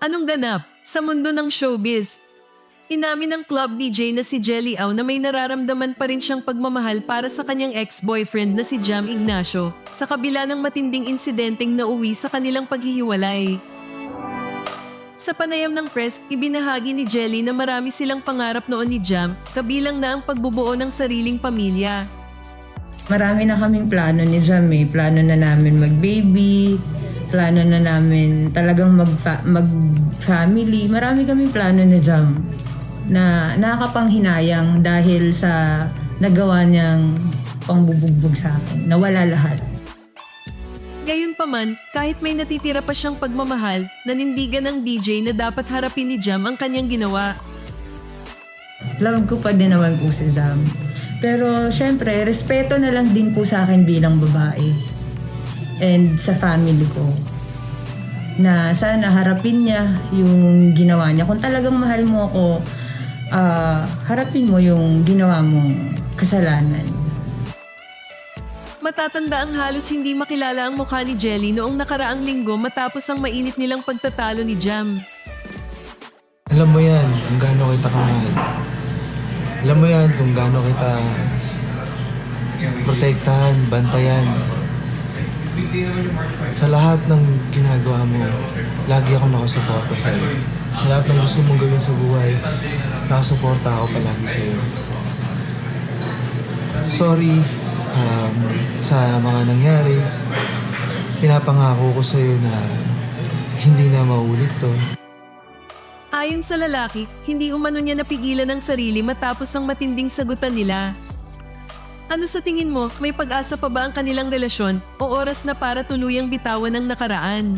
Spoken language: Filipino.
Anong ganap sa mundo ng showbiz? Inamin ng club DJ na si Jelly Au na may nararamdaman pa rin siyang pagmamahal para sa kanyang ex-boyfriend na si Jam Ignacio sa kabila ng matinding insidenteng nauwi sa kanilang paghihiwalay. Sa panayam ng press, ibinahagi ni Jelly na marami silang pangarap noon ni Jam, kabilang na ang pagbubuo ng sariling pamilya. Marami na kaming plano ni Jam eh. Plano na namin mag-baby, plano na namin talagang mag- mag-family. Marami kaming plano ni Jam na nakakapanghinayang dahil sa nagawa niyang pangbubugbog sa akin. Nawala lahat. Gayunpaman, kahit may natitira pa siyang pagmamahal, nanindigan ng DJ na dapat harapin ni Jam ang kanyang ginawa. Love ko pa din naman po si Jam. Pero syempre, respeto na lang din po sa akin bilang babae. And sa family ko. Na sana harapin niya yung ginawa niya. Kung talagang mahal mo ako, ah, harapin mo yung ginawa mong kasalanan. Matatanda ang halos hindi makilala ang mukha ni Jelly noong nakaraang linggo matapos ang mainit nilang pagtatalo ni Jam. Alam mo yan kung gaano kita kamahal. Alam mo yan kung gaano kita protektahan, bantayan. Sa lahat ng ginagawa mo, lagi ako nakasuporta sa'yo. Sa lahat ng gusto mong gawin sa buhay, nakasuporta ako palagi sa'yo. Sorry um, sa mga nangyari. Pinapangako ko sa'yo na hindi na maulit to. Ayon sa lalaki, hindi umano niya napigilan ang sarili matapos ang matinding sagutan nila. Ano sa tingin mo, may pag-asa pa ba ang kanilang relasyon o oras na para tuluyang bitawan ang nakaraan?